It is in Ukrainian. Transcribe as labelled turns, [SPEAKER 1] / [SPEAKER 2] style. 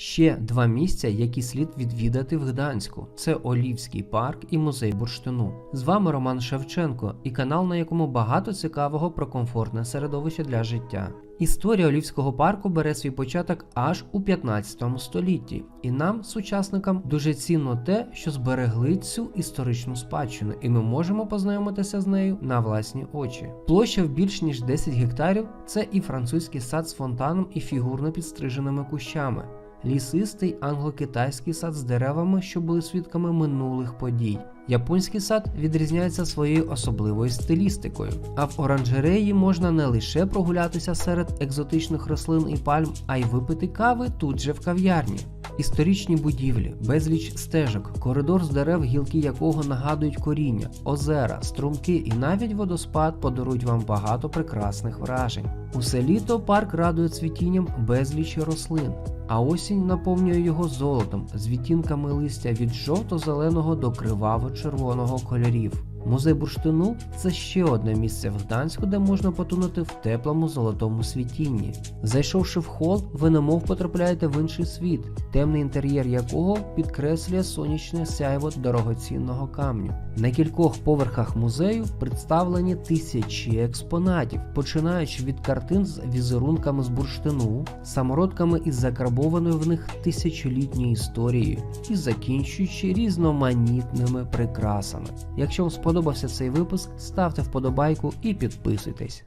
[SPEAKER 1] Ще два місця, які слід відвідати в Гданську: це Олівський парк і музей бурштину. З вами Роман Шевченко і канал, на якому багато цікавого про комфортне середовище для життя. Історія Олівського парку бере свій початок аж у 15 столітті, і нам, сучасникам, дуже цінно те, що зберегли цю історичну спадщину, і ми можемо познайомитися з нею на власні очі. Площа в більш ніж 10 гектарів це і французький сад з фонтаном і фігурно підстриженими кущами. Лісистий англо-китайський сад з деревами, що були свідками минулих подій. Японський сад відрізняється своєю особливою стилістикою, а в оранжереї можна не лише прогулятися серед екзотичних рослин і пальм, а й випити кави тут же в кав'ярні. Історичні будівлі, безліч стежок, коридор з дерев, гілки якого нагадують коріння, озера, струмки і навіть водоспад подарують вам багато прекрасних вражень. Усе літо парк радує цвітінням безлічі рослин, а осінь наповнює його золотом з відтінками листя від жовто-зеленого до криваво-червоного кольорів. Музей бурштину це ще одне місце в Гданську, де можна потонути в теплому золотому світінні. Зайшовши в хол, ви немов потрапляєте в інший світ, темний інтер'єр якого підкреслює сонячне сяйво дорогоцінного камню. На кількох поверхах музею представлені тисячі експонатів, починаючи від картин з візерунками з бурштину, самородками із закарбованою в них тисячолітньою історією і закінчуючи різноманітними прикрасами. Якщо вам сподобався цей випуск, ставте вподобайку і підписуйтесь.